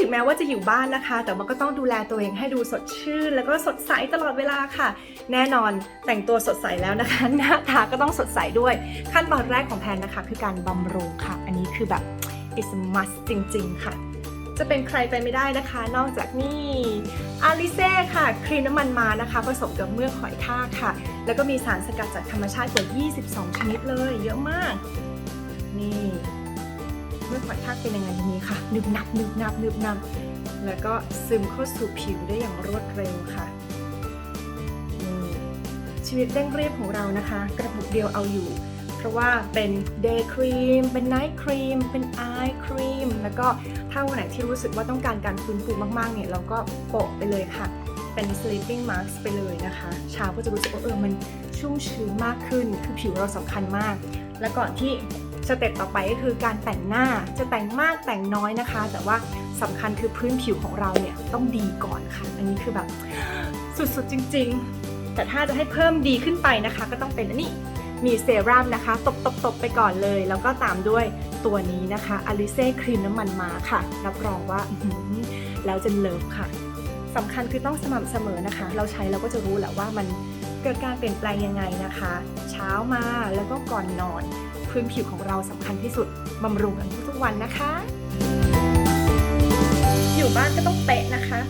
ถึงแม้ว่าจะอยู่บ้านนะคะ แต่ว่าก็ต้องดูแลตัวเองให้ดูสดชื่น แล้วก็สดใสตลอดเวลาค่ะ แน่นอนแต่งตัวสดใสแล้วนะคะหน้าตาก็ต้องสดใสด้วย ขั้นตอนแรกของแพนนะคะ คือการบำรุงค่ะ อันนี้คือแบบ is must จริง ๆ ค่ะ จะเป็นใครไปไม่ได้นะคะ นอกจากนี่อาลิเซ่ค่ะ ครีมน้ำมันมานะคะ ผสมกับเมือกหอยทากค่ะ แล้วก็มีสารสกัดจากธรรมชาติกว่า 22 ชนิดเลย เยอะมาก นี่ เมือกหอยทากเป็นยังไงนี้ค่ะนึบนับนึบนับนึบนับแล้วก็ซึมเข้าสู่ผิวได้อย่างรวดเร็วค่ะนี่ชีวิตเร่งรีบของเรานะคะ กระปุกเดียวเอาอยู่ เพราะว่าเป็น day cream เป็น night cream เป็น eye cream แล้วก็ถ้าวันไหนที่รู้สึกว่าต้องการการฟื้นฟูมากๆเนี่ยเราก็โปะไปเลยค่ะ เป็น sleeping mask ไปเลยนะคะเช้าก็จะรู้สึกว่าเออมันชุ่มชื้นมากขึ้นคือผิวเราสำคัญมาก และก่อนที่ สเต็ปต่อไปก็คือการแต่งหน้าจะแต่งมากแต่งน้อยนะคะ แต่ว่าสำคัญคือพื้นผิวของเราเนี่ยต้องดีก่อนค่ะ อันนี้คือแบบสุดๆจริง ๆ แต่ถ้าจะให้เพิ่มดีขึ้นไปนะคะ ก็ต้องเป็นอันนี้มีเซรั่มนะคะตบตบตบไปก่อนเลย แล้วก็ตามด้วยตัวนี้นะคะอลิเซ่ครีมน้ำมันมาค่ะ รับรองว่าแล้วจะเลิฟค่ะสำคัญคือต้องสม่ำเสมอนะคะ เราใช้เราก็จะรู้แหละว่ามัน เกิดการเปลี่ยนแปลงยังไงนะคะ เช้ามาแล้วก็ก่อนนอน พื้นผิวของเราสำคัญที่สุดบำรุงกันทุกๆวันนะคะ อยู่บ้านก็ต้องเป๊ะนะคะ